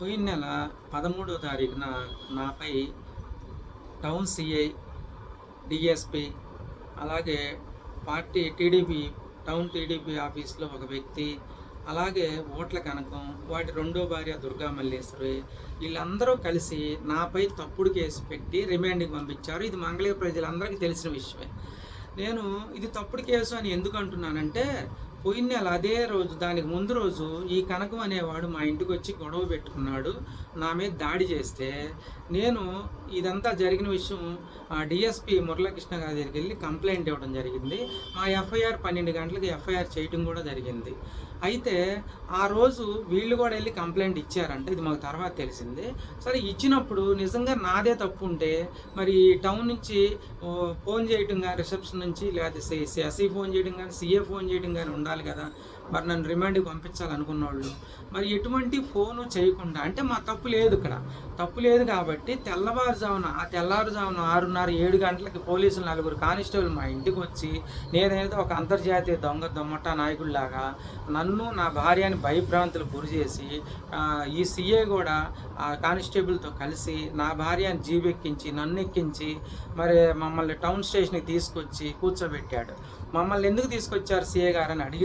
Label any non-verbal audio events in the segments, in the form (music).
పోయిన నెల పదమూడో తారీఖున నాపై టౌన్ సిఐ డిఎస్పి అలాగే పార్టీ టీడీపీ టౌన్ టీడీపీ ఆఫీస్లో ఒక వ్యక్తి అలాగే ఓట్ల కనకం వాటి రెండో భార్య దుర్గా మల్లేశ్వరి వీళ్ళందరూ కలిసి నాపై తప్పుడు కేసు పెట్టి రిమాండ్కి పంపించారు. ఇది మంగళగిరి ప్రజలందరికీ తెలిసిన విషయమే. నేను ఇది తప్పుడు కేసు అని ఎందుకు అంటున్నానంటే పోయిన నెల అదే రోజు దానికి ముందు రోజు ఈ కనకం అనేవాడు మా ఇంటికి వచ్చి గొడవ పెట్టుకున్నాడు. నా మీద దాడి చేస్తే నేను ఇదంతా జరిగిన విషయం డిఎస్పి మురళకృష్ణ గారి దగ్గరికి వెళ్ళి కంప్లైంట్ ఇవ్వడం జరిగింది. మా ఎఫ్ఐఆర్ పన్నెండు గంటలకు ఎఫ్ఐఆర్ చేయటం కూడా జరిగింది. అయితే ఆ రోజు వీళ్ళు కూడా వెళ్ళి కంప్లైంట్ ఇచ్చారంటే ఇది మాకు తర్వాత తెలిసింది. సరే ఇచ్చినప్పుడు నిజంగా నాదే తప్పు ఉంటే మరి టౌన్ నుంచి ఫోన్ చేయటం కానీ రిసెప్షన్ నుంచి లేకపోతే ఎస్ఈ ఫోన్ చేయడం కానీ సీఏ ఫోన్ చేయడం కానీ ఉండాలి కదా. మరి నన్ను రిమాండ్కి పంపించాలనుకున్న వాళ్ళు మరి ఎటువంటి ఫోను చేయకుండా అంటే మా తప్పు లేదు ఇక్కడ. తప్పు లేదు కాబట్టి తెల్లవారుజామున ఆ తెల్లవారుజామున ఆరున్నర ఏడు గంటలకి పోలీసులు నలుగురు కానిస్టేబుల్ మా ఇంటికి వచ్చి నేనేదో ఒక అంతర్జాతీయ దొంగ దొమ్మట నాయకుడిలాగా నన్ను నా భార్యని భయభ్రాంతులు గురి చేసి ఈ సీఏ కూడా ఆ కానిస్టేబుల్తో కలిసి నా భార్యని జీబెక్కించి నన్ను ఎక్కించి మరి మమ్మల్ని టౌన్ స్టేషన్కి తీసుకొచ్చి కూర్చోబెట్టాడు. మమ్మల్ని ఎందుకు తీసుకొచ్చారు సీఏ గారు అని అడిగితే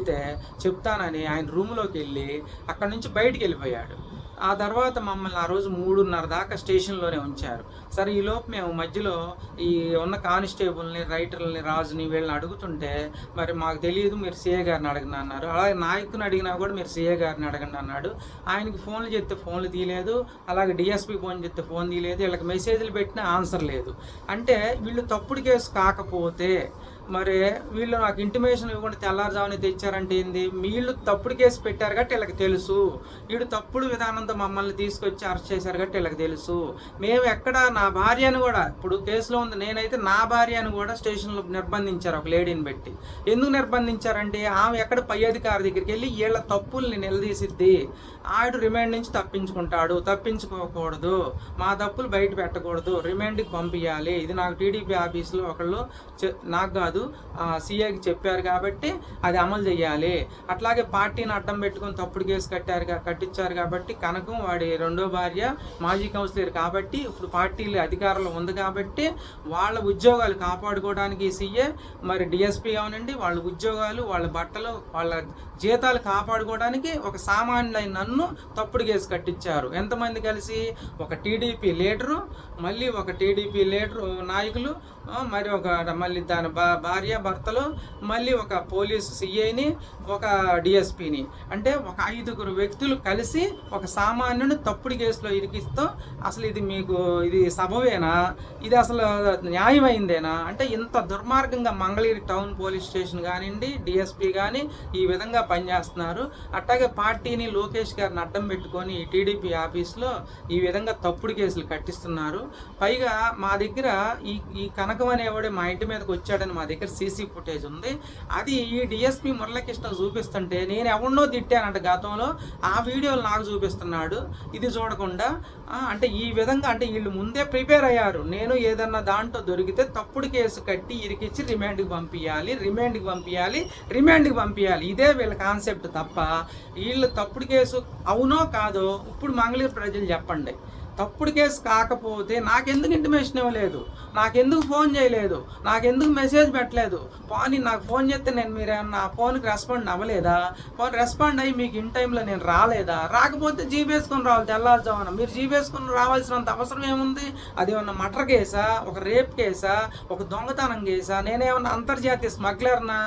చెప్తానని ఆయన రూమ్లోకి వెళ్ళి అక్కడ నుంచి బయటికి వెళ్ళిపోయాడు. ఆ తర్వాత మమ్మల్ని ఆ రోజు మూడున్నర దాకా స్టేషన్లోనే ఉంచారు. సరే ఈలోపు మేము మధ్యలో ఈ ఉన్న కానిస్టేబుల్ని రైటర్లని రాజుని వీళ్ళని అడుగుతుంటే మరి మాకు తెలియదు మీరు సీఏ గారిని అడగండి అన్నారు. అలాగే నాయకుని అడిగినా కూడా మీరు సీఏ గారిని అడగండి అన్నాడు. ఆయనకి ఫోన్లు చెప్తే ఫోన్లు తీయలేదు అలాగే డిఎస్పీ ఫోన్ చేస్తే ఫోన్ తీయలేదు వీళ్ళకి మెసేజ్లు పెట్టినా ఆన్సర్ లేదు. అంటే వీళ్ళు తప్పుడు కేసు కాకపోతే మరి వీళ్ళు నాకు ఇంటిమేషన్ ఇవ్వకుండా తెల్లారుజామున తెచ్చారంటే ఏంది? వీళ్ళు తప్పుడు కేసు పెట్టారు కాబట్టి వీళ్ళకి తెలుసు. వీడు తప్పుడు విధానంతో మమ్మల్ని తీసుకొచ్చి అరెస్ట్ చేశారు కాబట్టి వీళ్ళకి తెలుసు. మేము ఎక్కడ నా భార్యను కూడా ఇప్పుడు కేసులో ఉంది నేనైతే నా భార్యను కూడా స్టేషన్లో నిర్బంధించారు ఒక లేడీని పెట్టి. ఎందుకు నిర్బంధించారంటే ఆమె ఎక్కడ పై అధికారి దగ్గరికి వెళ్ళి వీళ్ళ తప్పుల్ని నిలదీసిద్ది. ఆడు రిమైండ్ నుంచి తప్పించుకుంటాడు తప్పించుకోకూడదు. మా తప్పులు బయట పెట్టకూడదు రిమైండ్కి పంపించాలి ఇది నాకు టీడీపీ ఆఫీసులో ఒకళ్ళు నాకు కాదు. సీఏకి చెప్పారు కాబట్టి అది అమలు చేయాలి. అట్లాగే పార్టీని అడ్డం పెట్టుకొని తప్పుడు కేసు కట్టారు కట్టించారు కాబట్టి కనకం వాడి రెండో భార్య మాజీ కౌన్సిలర్ కాబట్టి ఇప్పుడు పార్టీలు అధికారంలో ఉంది కాబట్టి వాళ్ళ ఉద్యోగాలు కాపాడుకోవడానికి సీఏ మరి డిఎస్పీ కావనండి వాళ్ళ ఉద్యోగాలు వాళ్ళ బట్టలు వాళ్ళ జీతాలు కాపాడుకోవడానికి ఒక సామాన్యులైన నన్ను తప్పుడు కేసు కట్టించారు. ఎంతమంది కలిసి? ఒక టీడీపీ లీడరు మళ్ళీ ఒక టీడీపీ లీడరు నాయకులు మరి ఒక మళ్ళీ దాని బ భార్య భర్తలు మళ్ళీ ఒక పోలీసు సిఐని ఒక డిఎస్పిని. అంటే ఒక ఐదుగురు వ్యక్తులు కలిసి ఒక సామాన్యుని తప్పుడు కేసులో ఇరికిస్తూ అసలు ఇది మీకు ఇది సబవేనా ఇది అసలు న్యాయమైందేనా? అంటే ఇంత దుర్మార్గంగా మంగళగిరి టౌన్ పోలీస్ స్టేషన్ కానివ్వండి డిఎస్పి కానీ ఈ విధంగా పనిచేస్తున్నారు. అట్లాగే పార్టీని లోకేష్ గారిని అడ్డం పెట్టుకొని టీడీపీ ఆఫీస్లో ఈ విధంగా తప్పుడు కేసులు కట్టిస్తున్నారు. పైగా మా దగ్గర ఈ ఈ కనకం అనేవాడు మా ఇంటి మీదకి వచ్చాడని మా దగ్గర సీసీ ఫుటేజ్ ఉంది. అది ఈ డిఎస్పి మురళకృష్ణ చూపిస్తుంటే నేను ఎవరినో తిట్టానంట గతంలో. ఆ వీడియోలు నాకు చూపిస్తున్నాడు. ఇది చూడకుండా అంటే ఈ విధంగా అంటే వీళ్ళు ముందే ప్రిపేర్ అయ్యారు. నేను ఏదన్నా దాంట్లో దొరికితే తప్పుడు కేసు కట్టి ఇరికిచ్చి రిమాండ్కి పంపించాలి రిమాండ్కి పంపించాలి రిమాండ్కి పంపించాలి ఇదే వీళ్ళ కాన్సెప్ట్ తప్ప వీళ్ళు తప్పుడు కేసు అవునో కాదో ఇప్పుడు మంగళగిరి ప్రజలు చెప్పండి. తప్పుడు కేసు కాకపోతే నాకెందుకు ఇంటిమేషన్ ఇవ్వలేదు? నాకెందుకు ఫోన్ చేయలేదు నాకెందుకు మెసేజ్ పెట్టలేదు? పోనీ నాకు ఫోన్ చేస్తే నేను మీరు నా ఫోన్కి రెస్పాండ్ అవ్వలేదా? ఫోన్ రెస్పాండ్ అయ్యి మీకు ఇన్ టైంలో నేను రాలేదా? రాకపోతే జీపేసుకొని రావాలి తెల్లారుజామున. మీరు జీపేసుకొని రావాల్సినంత అవసరం ఏముంది? అది ఏమన్నా మటర్ కేసా? ఒక రేప్ కేసా? ఒక దొంగతనం కేసా? నేనేమన్నా అంతర్జాతీయ స్మగ్లర్నా?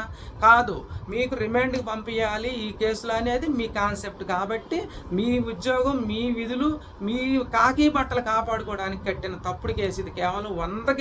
కాదు మీకు రిమాండ్కి పంపించాలి ఈ కేసులు అనేది మీ కాన్సెప్ట్ కాబట్టి మీ ఉద్యోగం మీ విధులు మీ కాకి బట్టలు కాపాడుకోవడానికి కట్టిన తప్పుడు కేసు ఇది. కేవలం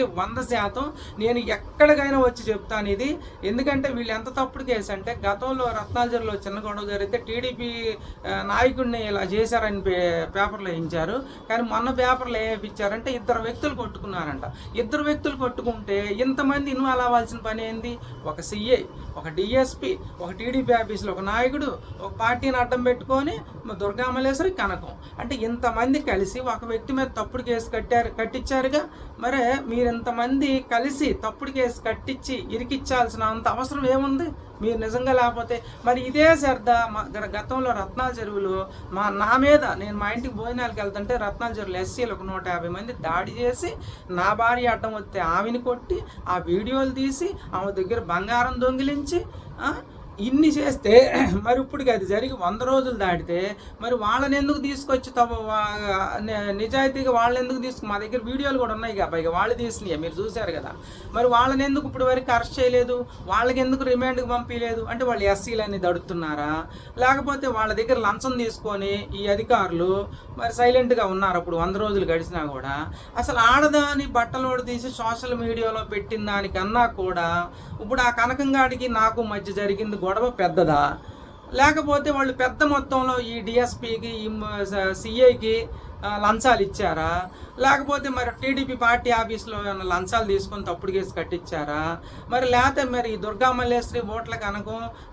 వందకి వంద శాతం నేను ఎక్కడికైనా వచ్చి చెప్తాను ఇది ఎందుకంటే వీళ్ళు ఎంత తప్పుడు కేసు అంటే గతంలో రత్నాచరిలో చిన్న గొడవ జరిగితే టీడీపీ నాయకుడిని ఇలా చేశారని పే- పేపర్లో వేయించారు. కానీ మొన్న పేపర్లో ఏమిచ్చారంటే ఇద్దరు వ్యక్తులు కొట్టుకున్నారంట. ఇద్దరు వ్యక్తులు కొట్టుకుంటే ఇంతమంది ఇన్వాల్వ్ అవ్వాల్సిన పని ఏంది? ఒక సిఐ ఒక డిఎస్పి ఒక టీడీపీ ఆఫీసులో ఒక నాయకుడు ఒక పార్టీని అడ్డం పెట్టుకొని దుర్గామలేశ్వరి కనకం. అంటే ఇంతమంది కలిసి ఒక వ్యక్తి మీద తప్పుడు కేసు కట్టారు కట్టించారుగా మరే మీరు ఇంతమంది కలిసి తప్పుడు కేసు కట్టించి ఇరికిచ్చాల్సిన అంత అవసరం ఏముంది? మీరు నిజంగా లేకపోతే మరి ఇదే శ్రద్ధ మా గతంలో రత్నాల చెరువులు మా నా మీద నేను మా ఇంటికి భోజనాలకు వెళ్తుంటే రత్నాల చెరువులు ఎస్సీలు ఒక నూట యాభై మంది దాడి చేసి నా భార్య అడ్డం వస్తే ఆమెని కొట్టి ఆ వీడియోలు తీసి ఆమె దగ్గర బంగారం దొంగిలించి ఇన్ని చేస్తే (clears throat) మరి ఇప్పటికి అది జరిగి వంద రోజులు దాటితే మరి వాళ్ళని ఎందుకు తీసుకొచ్చి తమ ని- నిజాయితీగా వాళ్ళని ఎందుకు తీసుకు మా దగ్గర వీడియోలు కూడా ఉన్నాయి కదా పైగా వాళ్ళు తీసినాయి మీరు చూశారు కదా. మరి వాళ్ళని ఎందుకు ఇప్పుడు వరకు అరెస్ట్ చేయలేదు? వాళ్ళకి ఎందుకు రిమాండ్కి పంపించలేదు అంటే వాళ్ళు ఎస్సీలని దడుతున్నారా? లేకపోతే వాళ్ళ దగ్గర లంచం తీసుకొని ఈ అధికారులు మరి సైలెంట్గా ఉన్నారు అప్పుడు వంద రోజులు గడిచినా కూడా? అసలు ఆడదాని బట్టలోడు తీసి సోషల్ మీడియాలో పెట్టిన దానికన్నా కూడా ఇప్పుడు ఆ కనకంగాడికి నాకు మధ్య జరిగింది గొడవ పెద్దదా? లేకపోతే వాళ్ళు పెద్ద మొత్తంలో ఈ డిఎస్పికి ఈ సిఐకి లంచాలు ఇచ్చారా? లేకపోతే మరి టీడీపీ పార్టీ ఆఫీస్లో ఏమైనా లంచాలు తీసుకొని తప్పుడు కేసు కట్టించారా? మరి లేకపోతే మరి దుర్గా మల్లేశ్వరి ఓట్ల కనుక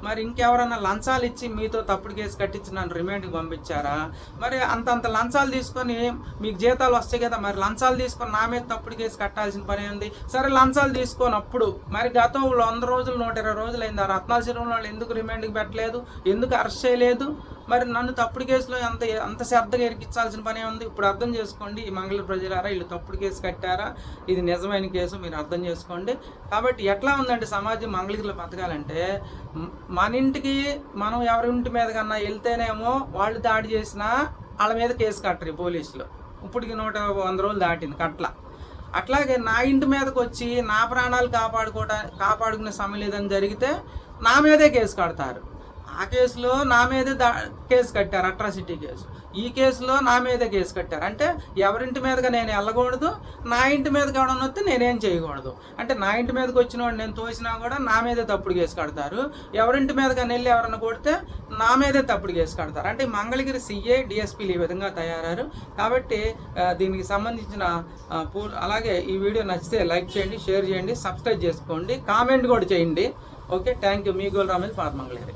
మరి ఇంకెవరన్నా లంచాలు ఇచ్చి మీతో తప్పుడు కేసు కట్టించి నన్ను రిమాండ్కి పంపించారా? మరి అంతంత లంచాలు తీసుకొని మీకు జీతాలు వస్తాయి కదా మరి లంచాలు తీసుకొని నా మీద తప్పుడు కేసు కట్టాల్సిన పని ఉంది సరే లంచాలు తీసుకొని అప్పుడు మరి గతంలో వంద రోజులు నూట ఇరవై రోజులు అయింది. ఆ రత్నాల చెరువులో వాళ్ళు ఎందుకు రిమాండ్కి పెట్టలేదు? ఎందుకు అరెస్ట్ చేయలేదు? మరి నన్ను తప్పుడు కేసులో అంత అంత శ్రద్ధగా ఇరికించాల్సిన పనే ఉంది? ఇప్పుడు అర్థం చేసుకోండి ఈ మంగళ ప్రజలారా వీళ్ళు తప్పుడు కేసు కట్టారా? ఇది నిజమైన కేసు మీరు అర్థం చేసుకోండి. కాబట్టి ఎట్లా ఉందంటే సమాజం మంగళగిరిలో బతకాలంటే మన ఇంటికి మనం ఎవరి ఇంటి మీద కన్నా వెళ్తేనేమో వాళ్ళు దాడి చేసినా వాళ్ళ మీద కేసు కట్టరు ఈ పోలీసులు. ఇప్పటికి నూట వంద రోజులు దాటింది కట్ల. అట్లాగే నా ఇంటి మీదకి వచ్చి నా ప్రాణాలు కాపాడుకోవటా కాపాడుకునే సమయం లేదని జరిగితే నా మీదే కేసు కడతారు. ఆ కేసులో నా మీదే దా కేసు కట్టారు అట్రాసిటీ కేసు. ఈ కేసులో నా మీదే కేసు కట్టారు. అంటే ఎవరింటి మీదగా నేను వెళ్ళకూడదు నా ఇంటి మీద ఎవడన్నా వస్తే నేనేం చేయకూడదు. అంటే నా ఇంటి మీదకి వచ్చిన వాడు నేను తోసినా కూడా నా మీదే తప్పుడు కేసు కడతారు. ఎవరింటి మీదగా వెళ్ళి ఎవరన్నా కొడితే నా మీదే తప్పుడు కేసు కడతారు. అంటే మంగళగిరి సిఏ డిఎస్పీలు ఈ విధంగా తయారారు కాబట్టి దీనికి సంబంధించిన పూ- అలాగే ఈ వీడియో నచ్చితే లైక్ చేయండి షేర్ చేయండి సబ్స్క్రైబ్ చేసుకోండి కామెంట్ కూడా చేయండి. ఓకే థ్యాంక్ యూ మీ గోల్ రామేష్ పాత మంగళగిరి.